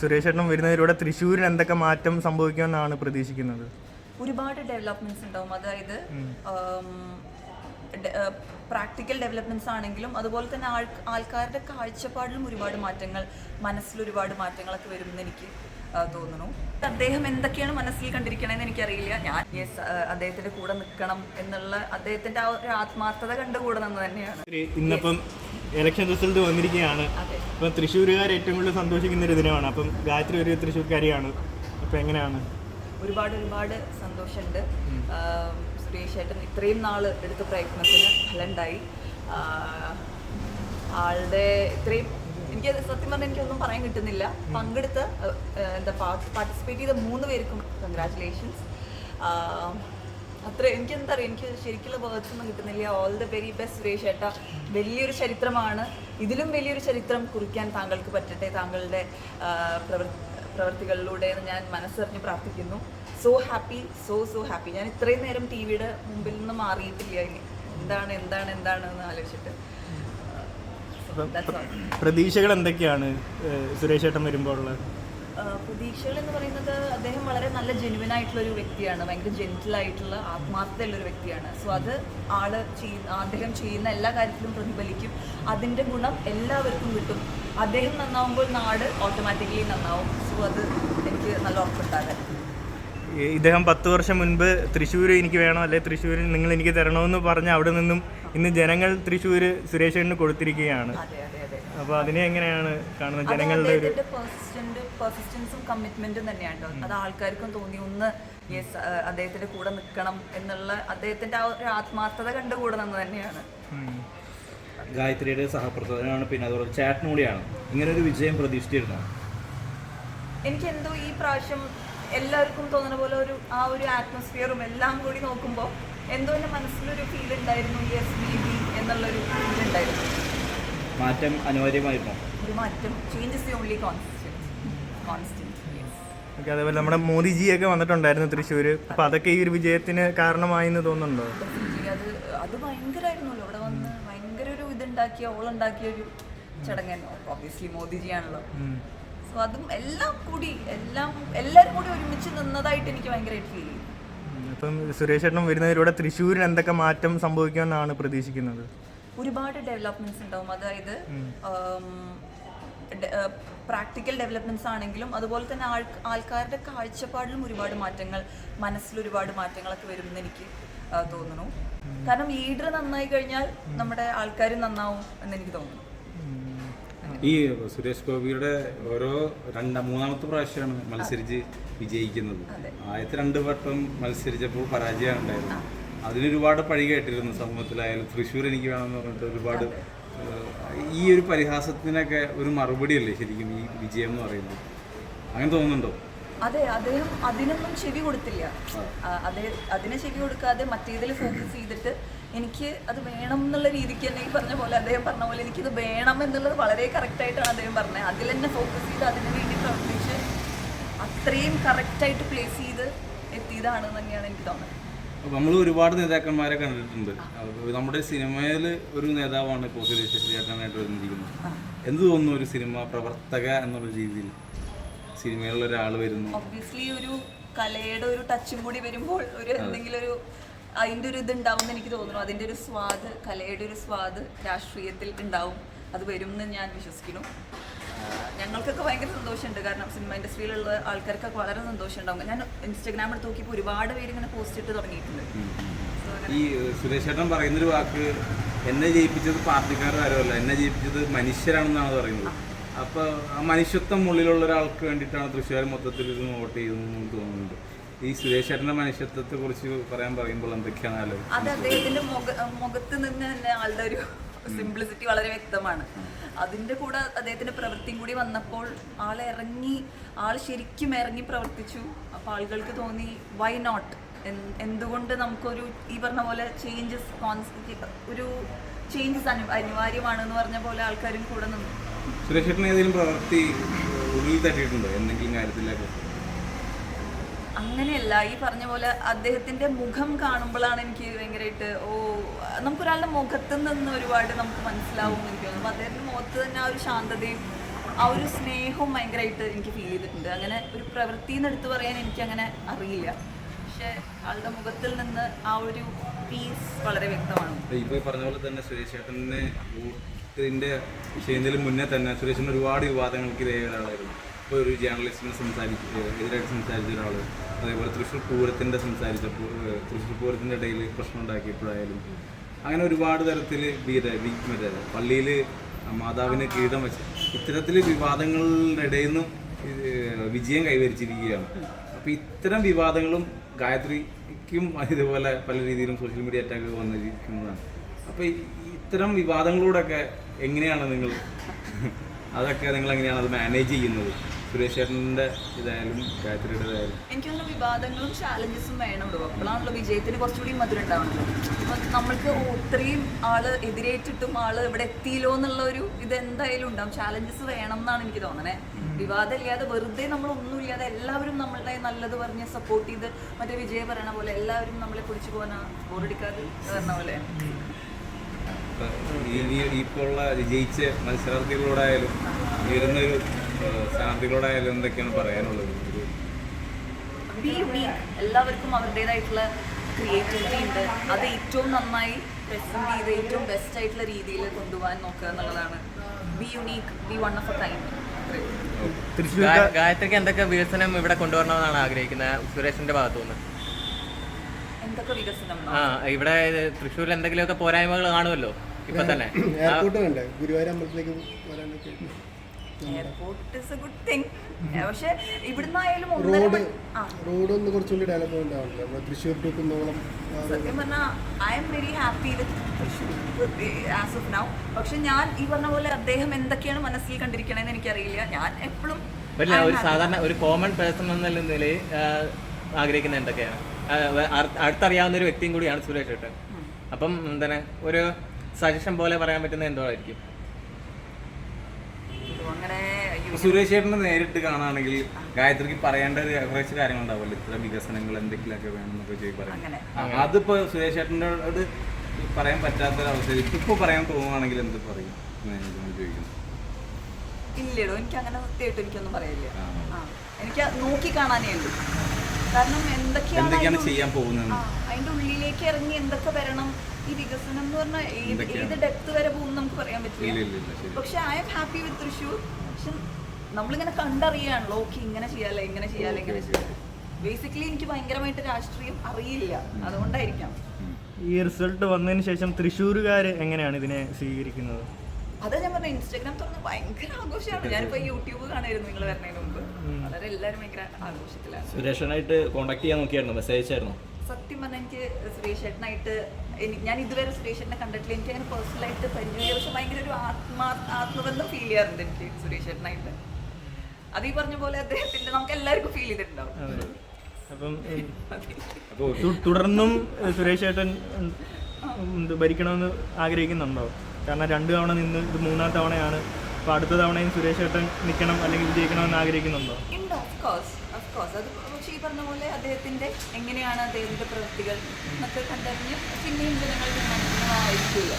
സുരേഷ് ഏട്ടനും വരുന്നതിലൂടെ തൃശ്ശൂരിന് എന്തൊക്കെ മാറ്റം സംഭവിക്കുമെന്നാണ് പ്രതീക്ഷിക്കുന്നത്? ഒരുപാട് ഡെവലപ്മെന്റ്സ് ഉണ്ടാവും. അതായത് പ്രാക്ടിക്കൽ ഡെവലപ്മെന്റ്സ് ആണെങ്കിലും അതുപോലെ തന്നെ ആൾ ആൾക്കാരുടെ കാഴ്ചപ്പാടിലും ഒരുപാട് മാറ്റങ്ങൾ മനസ്സിൽ ഒരുപാട് മാറ്റങ്ങളൊക്കെ വരുമെന്ന് എനിക്ക് തോന്നുന്നു. അദ്ദേഹം എന്തൊക്കെയാണ് മനസ്സിൽ കണ്ടിരിക്കണമെന്ന് എനിക്കറിയില്ല. ഞാൻ യെസ് അദ്ദേഹത്തിന്റെ കൂടെ നിൽക്കണം എന്നുള്ള അദ്ദേഹത്തിന്റെ ആ ഒരു ആത്മാർത്ഥത കണ്ട് കൂടെ നിന്ന് തന്നെയാണ്. ഇന്നിപ്പം ഇലക്ഷൻ റിസൾട്ട് വന്നിരിക്കുകയാണ്. അതെ. അപ്പം തൃശ്ശൂരുകാർ ഏറ്റവും കൂടുതൽ സന്തോഷിക്കുന്ന ഒരു ദിനമാണ്. അപ്പം ഗായത്രി ഒരു തൃശ്ശൂർക്കാരിയാണ്. അപ്പം എങ്ങനെയാണ്? ഒരുപാട് ഒരുപാട് സന്തോഷമുണ്ട്. സുരേഷ് ഏട്ടൻ ഇത്രയും നാൾ എടുത്ത പ്രയത്നത്തിന് ഫലമുണ്ടായി. ആളുടെ ഇത്രയും എനിക്ക് സത്യം പറഞ്ഞാൽ എനിക്കൊന്നും പറയാൻ കിട്ടുന്നില്ല. പങ്കെടുത്ത എന്താ പാർട്ടിസിപ്പേറ്റ് ചെയ്ത മൂന്ന് പേർക്കും കൺഗ്രാറ്റുലേഷൻസ് അത്ര എനിക്ക് എന്താ പറയുക എനിക്ക് ശരിക്കുള്ള വേർഡ്സ് ഒന്നും കിട്ടുന്നില്ല. All the very best Suresh ഏട്ട വലിയൊരു ചരിത്രമാണ്. ഇതിലും വലിയൊരു ചരിത്രം കുറിക്കാൻ താങ്കൾക്ക് പറ്റട്ടെ? താങ്കളുടെ ആ, പ്രവൃ പ്രവർത്തികളിലൂടെ എന്ന് ഞാൻ മനസ്സറിഞ്ഞ് പ്രാർത്ഥിക്കുന്നു. So happy so so happy ഞാൻ ഇത്രയും നേരം ടി വിയുടെ മുമ്പിൽ നിന്ന് മാറിയിട്ടില്ല ഇനി. എന്താണ് എന്താണ് എന്താണ് എന്ന് ആലോചിച്ചിട്ട്. പ്രതീക്ഷകൾ എന്തൊക്കെയാണ് സുരേഷ് ഉള്ളത്? ആഹ് പ്രതീക്ഷകൾ എന്ന് പറയുന്നത് അദ്ദേഹം വളരെ നല്ല ജെനുവിൻ ആയിട്ടുള്ള ഒരു വ്യക്തിയാണ്. ഭയങ്കര ജെന്റിൽ ആയിട്ടുള്ള ആത്മാർത്ഥതയുള്ള ഒരു വ്യക്തിയാണ്. സോ അത് ആൾ ചെയ്യുന്ന അദ്ദേഹം ചെയ്യുന്ന എല്ലാ കാര്യത്തിലും പ്രതിഫലിക്കും. അതിന്റെ ഗുണം എല്ലാവർക്കും കിട്ടും. അദ്ദേഹം നന്നാവുമ്പോൾ നാട് ഓട്ടോമാറ്റിക്കലി നന്നാവും. സോ അത് എനിക്ക് നല്ല ഉറപ്പുണ്ടാകാൻ. ഇദ്ദേഹം പത്ത് വർഷം മുൻപ് തൃശ്ശൂർ എനിക്ക് വേണം? അല്ലെ തൃശ്ശൂർ നിങ്ങൾ എനിക്ക് തരണമെന്ന് പറഞ്ഞ് അവിടെ നിന്നും ഇന്ന് ജനങ്ങൾ തൃശ്ശൂർ സുരേഷ് കൊടുത്തിരിക്കുകയാണ്. അതെ അതെ അപ്പോൾ അതിനെ എങ്ങനെയാണ് കാണുന്നത്? ജനങ്ങളുടെ ഒരു പെർസിസ്റ്റൻസും കമ്മിറ്റ്മെന്റും തന്നെയാണ്. അത് ആൾക്കാർക്കും തോന്നി ഒന്ന് യെസ് അദ്ദേഹത്തിന്റെ കൂടെ നിൽക്കണം എന്നുള്ള അദ്ദേഹത്തിന്റെ ആ ഒരു ആത്മാർത്ഥത കണ്ട് കൂടെ നിന്ന് തന്നെയാണ്. ഗായത്രിയുടെ സഹപ്രവർത്തകനാണ് പിന്നെ അതുപോലെ കൂടിയാണ് ഇങ്ങനെ ഒരു വിജയം പ്രതീക്ഷിച്ചിരുന്നു? എനിക്ക് എന്തോ ഈ പ്രാവശ്യം എല്ലാവർക്കും തോന്നുന്ന പോലെ ഒരു ആ ഒരു ആറ്റ്മോസ്ഫിയറും എല്ലാം കൂടി നോക്കുമ്പോൾ എന്തോ എന്റെ മനസ്സിലൊരു ഫീൽ ഉണ്ടായിരുന്നു യെസ് ബി ബി എന്നുള്ളൊരു ഫീൽ ഉണ്ടായിരുന്നു. മാറ്റം അനിവാര്യമായിരുന്നു? ഒരു മാറ്റം. Change is the only constant constant okay അതേപോലെ നമ്മുടെ മോദിജിയൊക്കെ വന്നിട്ടുണ്ടായിരുന്നു തൃശ്ശൂർ അപ്പൊ അതൊക്കെ ഈ ഒരു വിജയത്തിന് കാരണമായി എന്ന് തോന്നുന്നുണ്ടോ അത് അത് ഭയങ്കരമായിരുന്നല്ലോ ഇവിടെ വന്ന് ഭയങ്കര ഒരു ഇതുണ്ടാക്കിയ ഓളുണ്ടാക്കിയ ഒരു ചടങ്ങായിരുന്നു. ഒബ്വിയസ്ലി മോദിജിയാണല്ലോ. സോ അതും എല്ലാം കൂടി എല്ലാം എല്ലാവരും കൂടി ഒരുമിച്ച് നിന്നതായിട്ട് എനിക്ക് ഭയങ്കരമായിട്ട് ഫീൽ ചെയ്യും. അപ്പം സുരേഷ് ചേട്ടൻ വരുന്നതിലൂടെ തൃശ്ശൂരിന് എന്തൊക്കെ മാറ്റം സംഭവിക്കുമെന്നാണ് പ്രതീക്ഷിക്കുന്നത്? ഒരുപാട് ഡെവലപ്മെന്റ്സ് ഉണ്ടാവും. അതായത് പ്രാക്ടിക്കൽ ഡെവലപ്മെന്റ്സ് ആണെങ്കിലും അതുപോലെ തന്നെ ആൾ ആൾക്കാരുടെ കാഴ്ചപ്പാടിലും ഒരുപാട് മാറ്റങ്ങൾ മനസ്സിൽ ഒരുപാട് മാറ്റങ്ങളൊക്കെ വരുമെന്ന് എനിക്ക് തോന്നുന്നു. കാരണം ലീഡർ നന്നായി കഴിഞ്ഞാൽ നമ്മുടെ ആൾക്കാരും നന്നാവും എന്ന് എനിക്ക് തോന്നുന്നു. ഈ സുരേഷ് ഗോപിയുടെ ഓരോ രണ്ട മൂന്നാമത്തെ പ്രാവശ്യമാണ് മത്സരിച്ച് വിജയിക്കുന്നത്. ആദ്യത്തെ രണ്ട് വട്ടം മത്സരിച്ചപ്പോൾ പരാജയമാണ് ഉണ്ടായിരുന്നു അതിനൊരുപാട് പഴി കേട്ടിരുന്നു സമൂഹത്തിലായാലും. തൃശ്ശൂർ എനിക്ക് വേണമെന്ന് പറഞ്ഞിട്ട് ഒരുപാട് ഈ ഒരു പരിഹാസത്തിനൊക്കെ ഒരു മറുപടിയല്ലേ ശരിക്കും ഈ വിജയം എന്ന് പറയുന്നത്? അങ്ങനെ തോന്നുന്നുണ്ടോ? അതെ അദ്ദേഹം അതിനൊന്നും ചെവി കൊടുത്തില്ല. അതെ അതേ അതിനെ ചെവി കൊടുക്കാതെ മറ്റേതിൽ ഫോക്കസ് ചെയ്തിട്ട് എനിക്ക് അത് വേണം എന്നുള്ള രീതിക്ക് തന്നെ ഈ പറഞ്ഞ പോലെ അദ്ദേഹം പറഞ്ഞ പോലെ എനിക്കിത് വേണം എന്നുള്ളത് വളരെ കറക്റ്റായിട്ടാണ് അദ്ദേഹം പറഞ്ഞത്. അതിൽ തന്നെ ഫോക്കസ് ചെയ്ത് അതിനു വേണ്ടി പ്രവർത്തിച്ച് അത്രയും കറക്റ്റായിട്ട് പ്ലേസ് ചെയ്ത് എത്തിയതാണ് തന്നെയാണ് എനിക്ക് തോന്നുന്നത്. നമ്മൾ ഒരുപാട് നേതാക്കന്മാരെ കണ്ടിട്ടുണ്ട്. നമ്മുടെ സിനിമയിൽ ഒരു നേതാവാണ് ഇപ്പോൾ സുരേഷ് ചേട്ടനായിട്ട് വന്നിരിക്കുന്നത്. എന്ത് തോന്നുന്നു ഒരു സിനിമ പ്രവർത്തക എന്നുള്ള രീതിയിൽ? സിനിമയിലുള്ള ഒരാൾ വരുന്നു. ഒബ്വിയസ്ലി ഒരു കലയുടെ ഒരു ടച്ചും കൂടി വരുമ്പോൾ ഒരു എന്തെങ്കിലും ഒരു അതിന്റെ ഒരു ഇത് ഉണ്ടാവും എനിക്ക് തോന്നുന്നു. അതിന്റെ ഒരു സ്വാദ് കലയുടെ ഒരു സ്വാദ് രാഷ്ട്രീയത്തിൽ ഉണ്ടാവും. അത് വരും എന്ന് ഞാൻ വിശ്വസിക്കുന്നു. ഞങ്ങൾക്കൊക്കെ ഭയങ്കര സന്തോഷമുണ്ട്. കാരണം സിനിമ ഇൻഡസ്ട്രിയിലുള്ള ആൾക്കാർക്കൊക്കെ വളരെ സന്തോഷം ഉണ്ടാവും ഞാൻ ഇൻസ്റ്റാഗ്രാം എടുത്ത് നോക്കിയപ്പോൾ ഒരുപാട് പേര് ഇങ്ങനെ പോസ്റ്റ് ഇട്ട് തുടങ്ങിയിട്ടുണ്ട്. ഈ സുരേഷ് ചേട്ടൻ പറയുന്നൊരു വാക്ക് എന്നെ ജയിപ്പിച്ചത് പാർട്ടിക്കാർ ആരുമല്ല എന്നെ ജയിപ്പിച്ചത് മനുഷ്യരാണെന്നാണ് പറയുന്നത്. അപ്പൊ ആ മനുഷ്യത്വം ഉള്ളിലുള്ള ഒരാൾക്ക് വേണ്ടിയിട്ടാണ് തൃശ്ശൂർ മൊത്തത്തിൽ ഇത് വോട്ട് ചെയ്തതെന്ന് തോന്നുന്നുണ്ട്. ഈ സുരേഷ് ചേട്ടന്റെ മനുഷ്യത്വത്തെ കുറിച്ച് പറയാൻ പറയുമ്പോൾ എന്തൊക്കെയാണ് അതെ അദ്ദേഹത്തിന്റെ മുഖ മുഖത്ത് നിന്ന് തന്നെ ആളുടെ ഒരു സിംപ്ലിസിറ്റി വളരെ വ്യക്തമാണ്. അതിന്റെ കൂടെ അദ്ദേഹത്തിന്റെ പ്രവൃത്തിയും കൂടി വന്നപ്പോൾ ആൾ ഇറങ്ങി ആൾ ശരിക്കും ഇറങ്ങി പ്രവർത്തിച്ചു. അപ്പോൾ ആളുകൾക്ക് തോന്നി വൈ നോട്ട് എന്തുകൊണ്ട് നമുക്കൊരു ഈ പറഞ്ഞ പോലെ ചേഞ്ചസ് ഒരു ചേഞ്ചസ് അനു അനിവാര്യമാണെന്ന് പറഞ്ഞ പോലെ ആൾക്കാരും കൂടെ നിന്നു. സുരേഷ് ഏതെങ്കിലും പ്രവൃത്തി ഉള്ളിൽ തട്ടിയിട്ടുണ്ടോ? എന്തെങ്കിലും കാര്യത്തിലൊക്കെ? അങ്ങനെയല്ല ഈ പറഞ്ഞ പോലെ അദ്ദേഹത്തിന്റെ മുഖം കാണുമ്പോഴാണ് എനിക്ക് ഭയങ്കരമായിട്ട് ഓ നമുക്കൊരാളുടെ മുഖത്ത് നിന്ന് ഒരുപാട് നമുക്ക് മനസ്സിലാവും എനിക്ക് തോന്നുന്നു. അദ്ദേഹത്തിന്റെ മുഖത്ത് തന്നെ ആ ഒരു ശാന്തതയും ആ ഒരു സ്നേഹവും ഭയങ്കരമായിട്ട് എനിക്ക് ഫീൽ ചെയ്തിട്ടുണ്ട്. അങ്ങനെ ഒരു പ്രവൃത്തി എന്ന് എടുത്തു പറയാൻ എനിക്ക് അങ്ങനെ അറിയില്ല. പക്ഷെ ആളുടെ മുഖത്തിൽ നിന്ന് ആ ഒരു പീസ് വളരെ വ്യക്തമാണ്. പറഞ്ഞ പോലെ തന്നെ സുരേഷ് ചേട്ടന് മുന്നേ തന്നെ സുരേഷിന് ഒരുപാട് വിവാദങ്ങൾക്ക് ഇതേ ഒരാളായിരുന്നു. ഇപ്പോൾ ഒരു ജേർണലിസ്റ്റിനെ സംസാരിച്ച് എതിരായിട്ട് സംസാരിച്ച ഒരാൾ അതേപോലെ തൃശ്ശൂർ പൂരത്തിന്റെ സംസാരിച്ചപ്പോൾ തൃശ്ശൂർ പൂരത്തിന്റെ ഇടയിൽ പ്രശ്നം ഉണ്ടാക്കിയപ്പോഴായാലും അങ്ങനെ ഒരുപാട് തരത്തിൽ വീര മറ്റേ പള്ളിയിൽ മാതാവിന് കീടം വെച്ച് ഇത്തരത്തിൽ വിവാദങ്ങളുടെ ഇടയിൽ നിന്നും വിജയം കൈവരിച്ചിരിക്കുകയാണ്. അപ്പോൾ ഇത്തരം വിവാദങ്ങളും ഗായത്രിക്കും ഇതുപോലെ പല രീതിയിലും സോഷ്യൽ മീഡിയ അറ്റാക്ക് വന്നിരിക്കുന്നതാണ്. അപ്പോൾ ഇത്തരം വിവാദങ്ങളോടൊക്കെ എങ്ങനെയാണ് നിങ്ങൾ അതൊക്കെ നിങ്ങൾ എങ്ങനെയാണ് അത് മാനേജ് ചെയ്യുന്നത്? സുരേഷ് ചേട്ടന്റെ ഇതായാലും ഗായത്രിയുടേതായാലും. എനിക്ക് നല്ല വിവാദങ്ങളും ചാലഞ്ചസും വേണമല്ലോ അപ്പോഴാണല്ലോ വിജയത്തിന് കുറച്ചുകൂടി മധുരം ഉണ്ടാവുന്നത്. അപ്പൊ നമ്മൾക്ക് ഇത്രയും ആൾ എതിരേറ്റിട്ടും ആൾ ഇവിടെ എത്തിയില്ലോ എന്നുള്ള ഒരു ഇത് എന്തായാലും ഉണ്ടാവും. ചാലഞ്ചസ് വേണം എന്നാണ് എനിക്ക് തോന്നണേ. വിവാദം ഇല്ലാതെ വെറുതെ നമ്മൾ ഒന്നുമില്ലാതെ എല്ലാവരും നമ്മളുടെ നല്ലത് പറഞ്ഞ് സപ്പോർട്ട് ചെയ്ത് മറ്റേ വിജയ പറയണ പോലെ എല്ലാവരും നമ്മളെ കുടിച്ചു പോകാനാ ബോറടിക്കാതെ പറഞ്ഞ പോലെ. ഇപ്പൊ ഈ ഈ- ഇപ്പോൾ ഉള്ള വിജയിച്ച മത്സരാർത്ഥികളോടായാലും ഉയരുന്നൊരു സ്ഥാനാർത്ഥികളോടായാലും എന്തൊക്കെയാണ് പറയാനുള്ളത്? ബി യുണീക്ക് എല്ലാവർക്കും അവരുടേതായിട്ടുള്ള ക്രിയേറ്റിവിറ്റി ഉണ്ട്. അത് ഏറ്റവും നന്നായി പ്രസന്റ് ചെയ്ത് ഏറ്റവും ബെസ്റ്റ് ആയിട്ടുള്ള രീതിയിൽ കൊണ്ടുപോകാൻ നോക്കുക എന്നുള്ളതാണ്. Be unique be one of a time ഗായത്രിക്ക് എന്തൊക്കെ വികസനം ഇവിടെ കൊണ്ടുവരണമെന്നാണ് ആഗ്രഹിക്കുന്നത്? സുരേഷിന്റെ ഭാഗത്തു നിന്ന് എന്തൊക്കെ വികസനം? ആ ഇവിടെ തൃശ്ശൂരിൽ എന്തെങ്കിലുമൊക്കെ പോരായ്മകൾ കാണുമല്ലോ? ഇപ്പൊ തന്നെ. ഗുരുവായൂർ അമ്പലത്തിലേക്ക് വരാനൊക്കെ airport is a good thing പക്ഷെ ഇവിടുന്ന് ആയാലും ഒന്നര റോഡ് റോഡ് ഒന്ന് കുറച്ചുകൂടി ഡെവലപ്മെന്റ് ആവണ്ടേ നമ്മുടെ തൃശ്ശൂർ ടു കുന്നോളം. സത്യം പറഞ്ഞാൽ I'm very happy as of now പക്ഷെ ഞാൻ ഈ പറഞ്ഞ പോലെ അദ്ദേഹം എന്തൊക്കെയാണ് മനസ്സിൽ കണ്ടിരിക്കണേന്ന് എനിക്കറിയില്ല. ഞാൻ എപ്പോഴും ഒരു സാധാരണ ഒരു കോമൺ പേഴ്സൺ എന്ന നിലയിൽ ആഗ്രഹിക്കുന്ന എന്തൊക്കെയാണ്? അടുത്തറിയാവുന്ന ഒരു വ്യക്തിയും കൂടിയാണ് സുരേഷ് ഏട്ടൻ. അപ്പം എന്താണ് ഒരു സജഷൻ പോലെ പറയാൻ പറ്റുന്ന എന്തോ ആയിരിക്കും അങ്ങനെ ഇപ്പൊ സുരേഷ് ചേട്ടനെ നേരിട്ട് കാണുകയാണെങ്കിൽ ഗായത്രിക്ക് പറയേണ്ട ഒരു കുറച്ച് കാര്യങ്ങളുണ്ടാവുമല്ലോ? ഇത്ര വികസനങ്ങൾ എന്തെങ്കിലുമൊക്കെ വേണമെന്നൊക്കെ ചോദി പറയാം അതിപ്പോ സുരേഷ് ചേട്ടനോട് പറയാൻ പറ്റാത്ത ഒരു അവസ്ഥ ഇപ്പൊ പറയാൻ തോന്നുവാണെങ്കിൽ എന്ത് പറയും? ചോദിക്കുന്നത് ഇല്ലടോ എനിക്ക് അങ്ങനെ സത്യമായിട്ട് എനിക്കൊന്നും പറയില്ല എനിക്ക് നോക്കി കാണാനേ ഉള്ളൂ. കാരണം എന്തൊക്കെയാണ് ചെയ്യാൻ പോകുന്നത്? അതിന്റെ ഉള്ളിലേക്ക് ഇറങ്ങി എന്തൊക്കെ വരണം? ഈ വികസനം എന്ന് പറഞ്ഞാൽ ഏത്? ഡെപ്ത് വരെ പോകും നമുക്ക് പറയാൻ പറ്റില്ല. പക്ഷെ I M happy with Thrissur. പക്ഷെ നമ്മളിങ്ങനെ കണ്ടറിയാണല്ലോ ഓക്കെ ഇങ്ങനെ ചെയ്യാല്ലേ ഇങ്ങനെ ചെയ്യാല്ലേ ഇങ്ങനെ ചെയ്യാല്ലേ ബേസിക്കലി എനിക്ക് ഭയങ്കരമായിട്ട് രാഷ്ട്രീയം അറിയില്ല. അതുകൊണ്ടായിരിക്കാം. ഈ റിസൾട്ട് വന്നതിന് ശേഷം തൃശ്ശൂരുകാർ എങ്ങനെയാണ് ഇതിനെ സ്വീകരിക്കുന്നത്? അതാ ഞാൻ പറഞ്ഞ ഇൻസ്റ്റാഗ്രാം തുറന്ന് ഭയങ്കര ആഘോഷമാണ്. ഞാനിപ്പോ യൂട്യൂബ് കാണായിരുന്നു നിങ്ങൾ വരുന്നതിന് മുമ്പ്. വളരെ എല്ലാവരും ഭയങ്കര ആഘോഷത്തിലാണ്. സുരേഷനായിട്ട് കോൺടാക്ട് ചെയ്യാൻ നോക്കിയായിരുന്നു? മെസ്സേജ് അയച്ചായിരുന്നു? സത്യം പറഞ്ഞാൽ എനിക്ക് സുരേഷ് ചേട്ടനായിട്ട് എനി- ഞാൻ ഇതുവരെ സുരേഷ് ചേട്ടനെ കണ്ടിട്ടില്ല. എനിക്ക് അങ്ങനെ പേഴ്സണലായിട്ട് പരിചയമില്ല പക്ഷെ ഭയങ്കര ഒരു ആത്മാ ആത്മബന്ധം ഫീൽ ചെയ്യാറുണ്ട് എനിക്ക് സുരേഷ് ചേട്ടനായിട്ട് അത് ഈ പറഞ്ഞ പോലെ അദ്ദേഹത്തിന്റെ നമുക്ക് എല്ലാവർക്കും ഫീൽ ചെയ്തിട്ടുണ്ടാവും. അപ്പം അപ്പോൾ തു- തുടർന്നും ഏഹ്, സുരേഷ് ഏട്ടൻ ഉം, ഉം, ഭരിക്കണമെന്ന് ആഗ്രഹിക്കുന്നുണ്ടോ കാരണം രണ്ട് തവണ നിന്ന് ഇത് മൂന്നാം തവണയാണ്. അപ്പൊ അടുത്ത തവണയും സുരേഷ് ഏട്ടൻ നിൽക്കണം അല്ലെങ്കിൽ വിജയിക്കണമെന്ന് ആഗ്രഹിക്കുന്നുണ്ടോ? ഉണ്ട് ഓഫ് കോഴ്സ് ഓഫ് കോഴ്സ് അത് പക്ഷേ ഈ പറഞ്ഞ പോലെ അദ്ദേഹത്തിന്റെ എങ്ങനെയാണ് അദ്ദേഹത്തിന്റെ പ്രവൃത്തികൾ എന്നൊക്കെ കണ്ടറിഞ്ഞ് പിന്നെയും ജനങ്ങൾ തീരുമാനിക്കുന്നതായിരിക്കുമല്ലോ